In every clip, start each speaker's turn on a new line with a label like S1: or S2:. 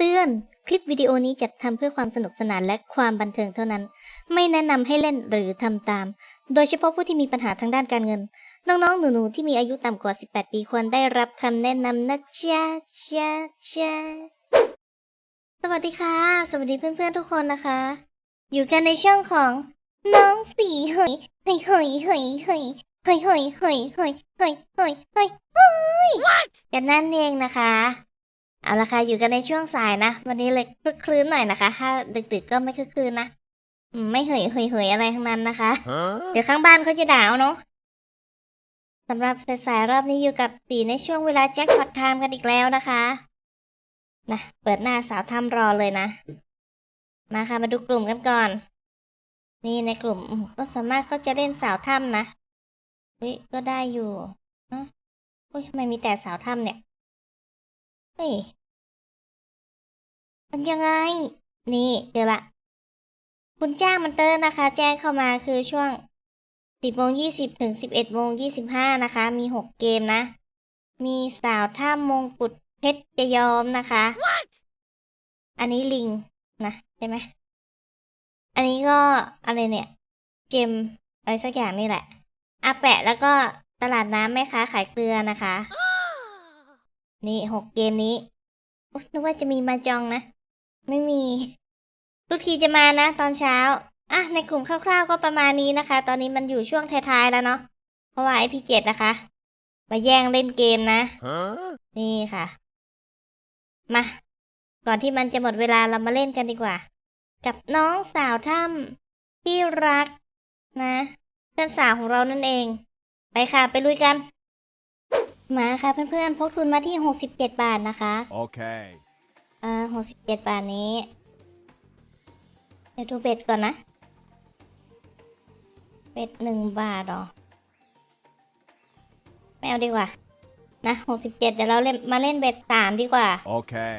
S1: ำเตือน คลิปวิดีโอนี้จัดทำเพื่อความสนุกสนานและความบันเทิงเท่านั้น ไม่แนะนำให้เล่นหรือทำตาม โดยเฉพาะผู้ที่มีปัญหาทางด้านการเงิน น้องๆ หนูๆ ที่มีอายุต่ำกว่า 18 ปีควรได้รับคำแนะนำนะจ๊ะจ๊ะจ๊ะสวัสดีค่ะ สวัสดีเพื่อนๆ ทุกคนนะคะ อยู่กันในช่องของน้องสีเหยเหยเหยเหยเหยเหยเหยเหยเหยเหยเหยเหยเหยกันนั่นเองนะคะ เอาละค่ะอยู่กันในช่วงสายนะ วันนี้เลยคลึกคลื้นหน่อยนะคะ ถ้าดึกๆก็ไม่คลึกคลื้นนะอืมไม่เหยเหยเหยอะไรทั้งนั้นนะคะ
S2: Huh?
S1: เดี๋ยวข้างบ้านเขาจะด่าเอาเนาะสำหรับสายๆรอบนี้อยู่กับตีในช่วงเวลาแจ็คพอตไทม์กันอีกแล้วนะคะนะเปิดหน้าสาวทำรอเลยนะ มาค่ะมาดูกลุ่มกันก่อน นี่ในกลุ่มอืมก็สามารถก็จะเล่นสาวถ้ำนะเฮ้ยก็ได้อยู่เอะเฮ้ยทำไมมีแต่สาวถ้ำเนี่ย เฮ้ยมันยังไง นี่เจอละ คุณจ้างมันเตอร์นะคะ แจ้งเข้ามาคือช่วง10โมง20ถึง11โมง25นะคะ มี6เกมนะ มีสาวท่ามงกุฎเพชรจะยอมนะคะอันนี้ลิงนะใช่ไหม อันนี้ก็อะไรเนี่ย เจมอะไรสักอย่างนี่แหละอาแปะแล้วก็ตลาดน้ำแม่ค้าขายเกลือนะคะ นี่หกเกมนี้อุ๊ยนึกว่าจะมีมาจองนะ ไม่มีทุกทีจะมานะ ตอนเช้า อะ ในกลุ่มคร่าวๆก็ประมาณนี้นะคะ ตอนนี้มันอยู่ช่วงท้ายๆแล้วเนาะ เพราะว่าไอพีเจ็ดนะคะ มาแย่งเล่นเกมนะ
S2: Huh?
S1: นี่ค่ะ มา ก่อนที่มันจะหมดเวลาเรามาเล่นกันดีกว่า กับน้องสาวถ้ำที่รักนะเพื่อนสาวของเรานั่นเอง ไปค่ะ ไปลุยกัน มาค่ะเพื่อนๆพกทุนมาที่หกสิบเจ็ดบาทนะคะ
S2: Okay.
S1: อ่าหกสิบเจ็ดบาทนี้ เดี๋ยวดูเบ็ดก่อนนะ เบ็ดหนึ่งบาทเหรอไม่เอาดีกว่า นะหกสิบเจ็ดเดี๋ยวเราเล่นมาเล่นเบ็ดสามดีกว่า
S2: Okay.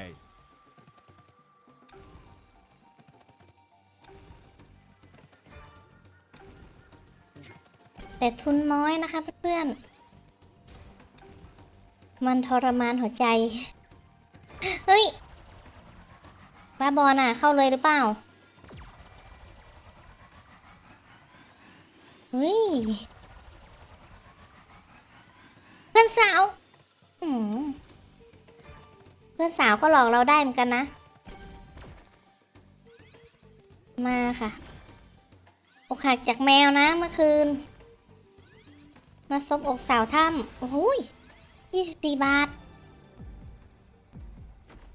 S1: แต่ทุนน้อยนะคะเพื่อนๆ มันทรมานหัวใจ เฮ้ย บ้าบอลอะ เข้าเลยหรือเปล่า เฮ้ย เพื่อนสาวอืมเพื่อนสาวก็หลอกเราได้เหมือนกันนะ มาค่ะ อกหักจากแมวนะเมื่อคืน มาซบอกสาวถ้ำโอ้โห ยี่สิบสี่บาท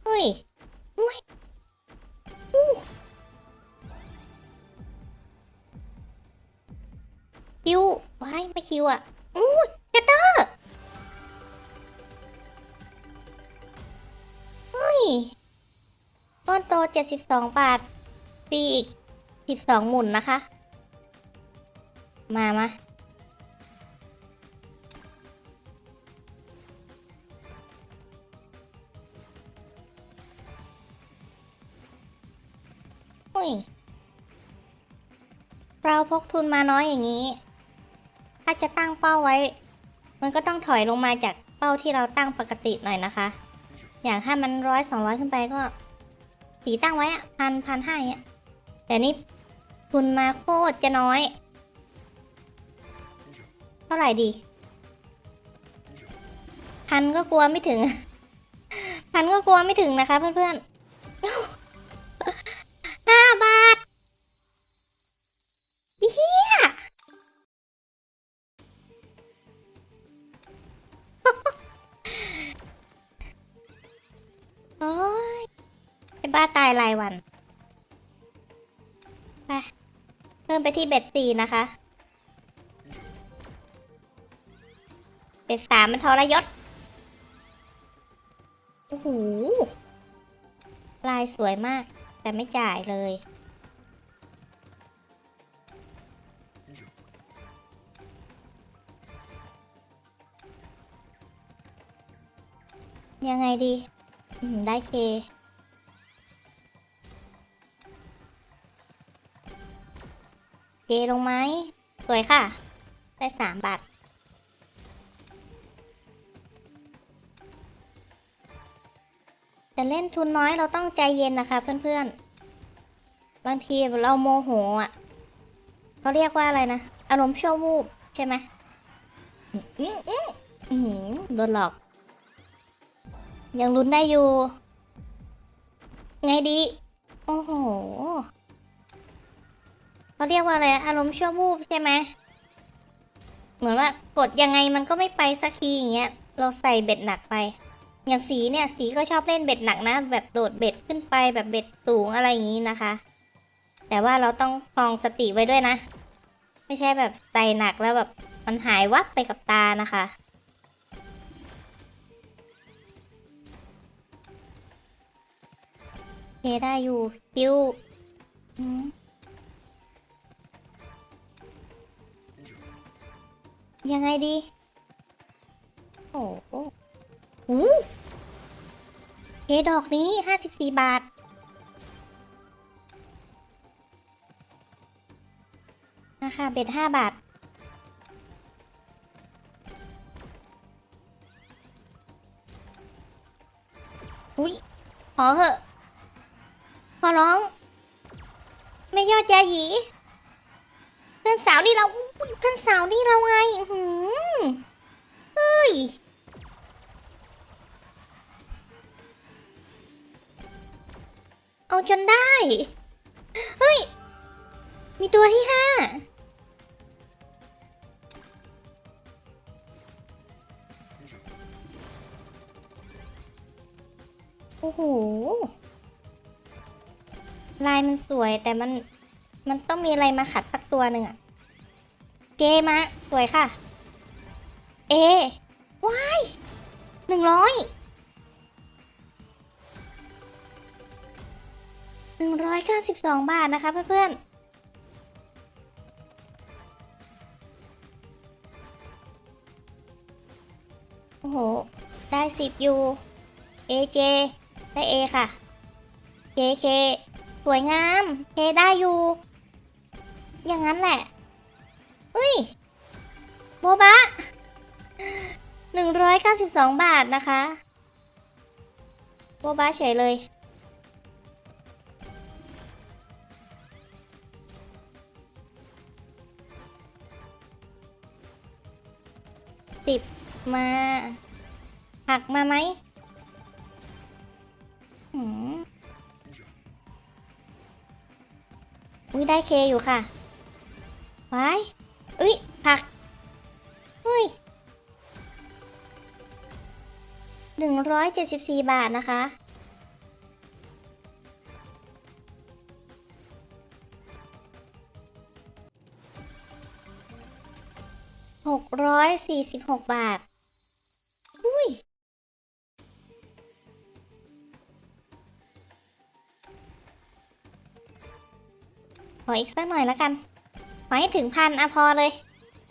S1: เฮ้ยอุ้ยคิวว้ายไม่คิวอะอู้เจตเตอร์เฮ้ยต้นโตเจ็ดสิบสองบาทปีอีกสิบสองหมุนนะคะ มามา พกทุนมาน้อยอย่างนี้ ถ้าจะตั้งเป้าไว้ มันก็ต้องถอยลงมาจากเป้าที่เราตั้งปกติหน่อยนะคะ อย่างถ้ามันร้อยสองร้อยขึ้นไปก็ สีตั้งไว้อะพันพันห้าเนี่ยแต่นี่ทุนมาโคตรจะน้อย เท่าไหร่ดี พันก็กลัวไม่ถึง พันก็กลัวไม่ถึงนะคะเพื่อนๆ บ้าตายรายวันไปเพิ่มไปที่เบ็ดสี่นะคะ เบ็ดสามมันทรยศ โอ้โห ลายสวยมาก แต่ไม่จ่ายเลย ยังไงดี ได้เค เคลงไหม สวยค่ะ ได้สามบาทอแต่เล่นทุนน้อยเราต้องใจเย็นนะคะเพื่อนๆ บางทีเราโมโหอะ เขาเรียกว่าอะไรนะ อารมณ์ชั่ววูบใช่ไหมอื้ออื้ออือโดนหลอก ยังลุ้นได้อยู่ ไงดี โอ้โห เขาเรียกว่าอะไรอารมณ์ชั่ววูบใช่ไหมเหมือนว่ากดยังไงมันก็ไม่ไปสักทีอย่างเงี้ย เราใส่เบ็ดหนักไป อย่างสีเนี่ยสีก็ชอบเล่นเบ็ดหนักนะ แบบโดดเบ็ดขึ้นไปแบบเบ็ดสูงอะไรอย่างนี้นะคะ แต่ว่าเราต้องคลองสติไว้ด้วยนะ ไม่ใช่แบบใส่หนักแล้วแบบมันหายวับไปกับตานะคะเคได้อยู่คิว ยังไงดี โอ้โหหูเคดอกนี้ห้าสิบสี่บาทราคาเบ็ดห้าบาท อุ้ยขอเหอะ ขอร้อง ไม่ยอดยาหยีเพื่อนสาวนี่เราอุ๊ย เพื่อนสาวนี่เราไงหือเฮ้ยเอาจนได้ เฮ้ย มีตัวที่ห้าโอ้โห ลายมันสวยแต่มัน มันต้องมีอะไรมาขัดสักตัวหนึ่งอะ เจมาสวยค่ะ เอวายหนึ่งร้อยหนึ่งร้อยเก้าสิบสองบาทนะคะเพื่อนๆ โอ้โห ได้สิบยูเอเจได้เอค่ะเคเค สวยงาม เคได้อยู่ อย่างนั้นแหละ เฮ้ยโบบะหนึ่งร้อยเก้าสิบสองบาทนะคะโบบะเฉยเลยสิบมาหักมาไหมหืมอุ้ยได้เคอยู่ค่ะว้ อุ้ยผักเฮ้ยหนึ่งร้อยเจ็ดสิบสี่บาทนะคะ หกร้อยสี่สิบหกบาท อุ้ยขออีกสักหน่อยแล้วกัน ขอให้ถึงพันอะพอเลย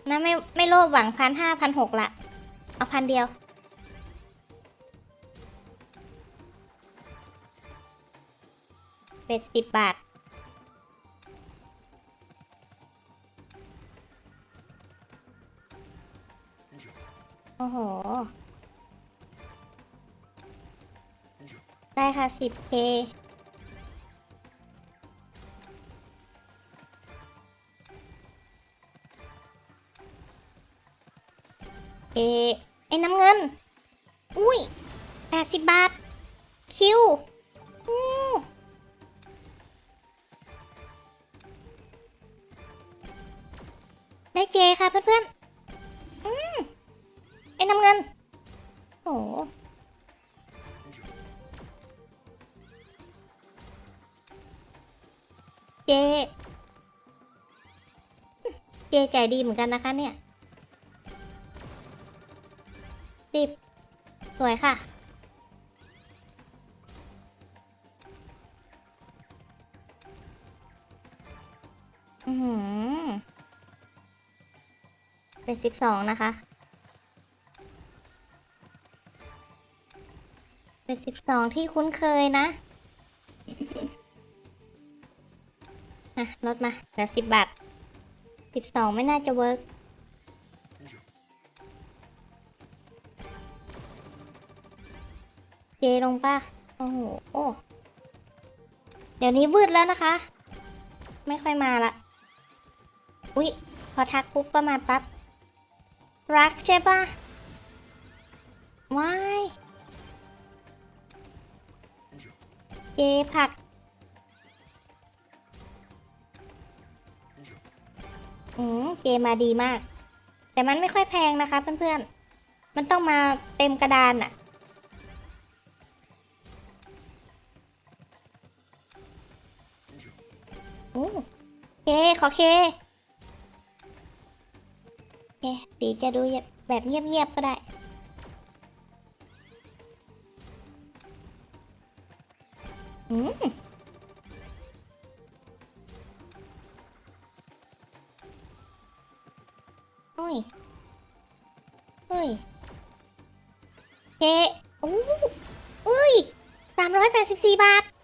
S1: นะไม่ไม่โลภหวังพันห้าพันหกละ เอาพันเดียว เป็ดสิบบาท โอ้โห ได้ค่ะสิบเค เอไอ้น้ำเงิน อุ้ยแปดสิบบาท คิวอู้ได้เจค่ะเพื่อนๆ อืมไอ้น้ำเงิน โอ้เจ เจใจดีเหมือนกันนะคะเนี่ย สวยค่ะ อือหือเป็นสิบสองนะคะ เป็นสิบสองที่คุ้นเคยนะอะลดมาเหลือสิบบาทสิบสองไม่น่าจะเวิร์ก ลงป่ะ โอ้โห โอ้ เดี๋ยวนี้วืดแล้วนะคะ ไม่ค่อยมาละ อุ๊ย พอทักปุ๊บก็มาปั๊บ รักใช่ปะว้ายเกผักอืมเกมมาดีมาก แต่มันไม่ค่อยแพงนะคะเพื่อนๆ มันต้องมาเต็มกระดานอะ โอ้เค ขอเค เคสีจะดูแบบเงียบๆก็ได้ อืมโอ้ยเฮ้ย เคโอ้เอ้ยสามร้อยแปดสิบสี่บาท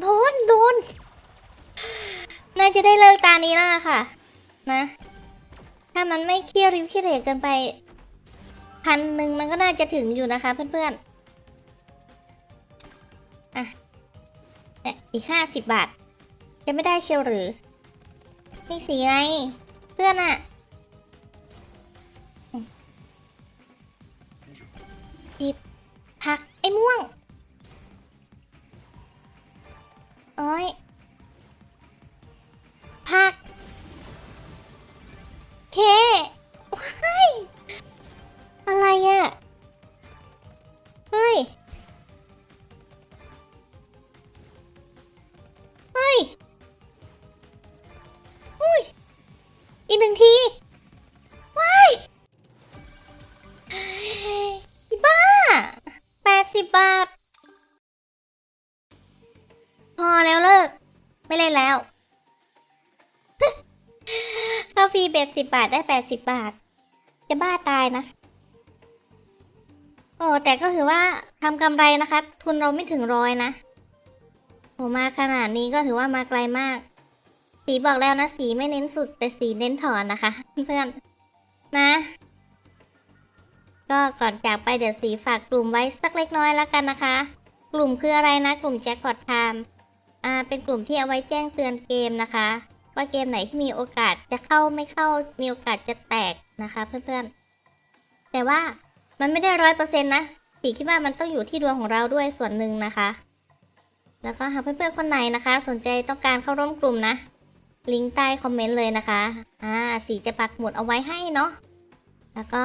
S1: โดนโดนน่าจะได้เลิกตานี้แล้วค่ะ นะ ถ้ามันไม่เคี่ยวริ้วขี้เหร่เกินไปพันหนึ่งมันก็น่าจะถึงอยู่นะคะ เพื่อนๆ อะเนี่ยอีกห้าสิบบาท จะไม่ได้เชียวหรือนี่สีไง เพื่อนอะอืมหยิบผักไอ้ม่วง อ้ยผัก เคเฮ้ยอะไรอะ เฮ้ย เฮ้ย อุ้ย อีกหนึ่งที ดสิบบาทได้แปดสิบบาท จะบ้าตายนะ โอ้แต่ก็ถือว่าทำกำไรนะคะ ทุนเราไม่ถึงร้อยนะโอ้มาขนาดนี้ก็ถือว่ามาไกลมาก สีบอกแล้วนะ สีไม่เน้นสุด แต่สีเน้นถอนนะคะ เพื่อนๆนะ ก็ก่อนจากไปเดี๋ยวสีฝากกลุ่มไว้สักเล็กน้อยแล้วกันนะคะ กลุ่มคืออะไรนะ กลุ่มแจ็คพอตไทม์อ่าเป็นกลุ่มที่เอาไว้แจ้งเตือนเกมนะคะ ว่าเกมไหนที่มีโอกาสจะเข้าไม่เข้ามีโอกาสจะแตกนะคะ เพื่อนๆ แต่ว่ามันไม่ได้ร้อยเปอร์เซ็นต์นะสีคิดว่ามันต้องอยู่ที่ดวงของเราด้วยส่วนหนึ่งนะคะ แล้วก็หากเพื่อนๆคนไหนนะคะ สนใจต้องการเข้าร่วมกลุ่มนะ ลิงก์ใต้คอมเมนต์เลยนะคะ อ่า สีจะปักหมุดเอาไว้ให้เนาะ แล้วก็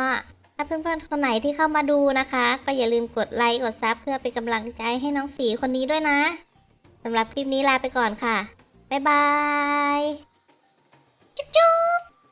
S1: ถ้าเพื่อนๆคนไหนที่เข้ามาดูนะคะ ก็อย่าลืมกดไลค์กดซับเพื่อเป็นกำลังใจให้น้องสีคนนี้ด้วยนะสำหรับคลิปนี้ลาไปก่อนค่ะ บ๊ายบายจุ๊บจุ๊บ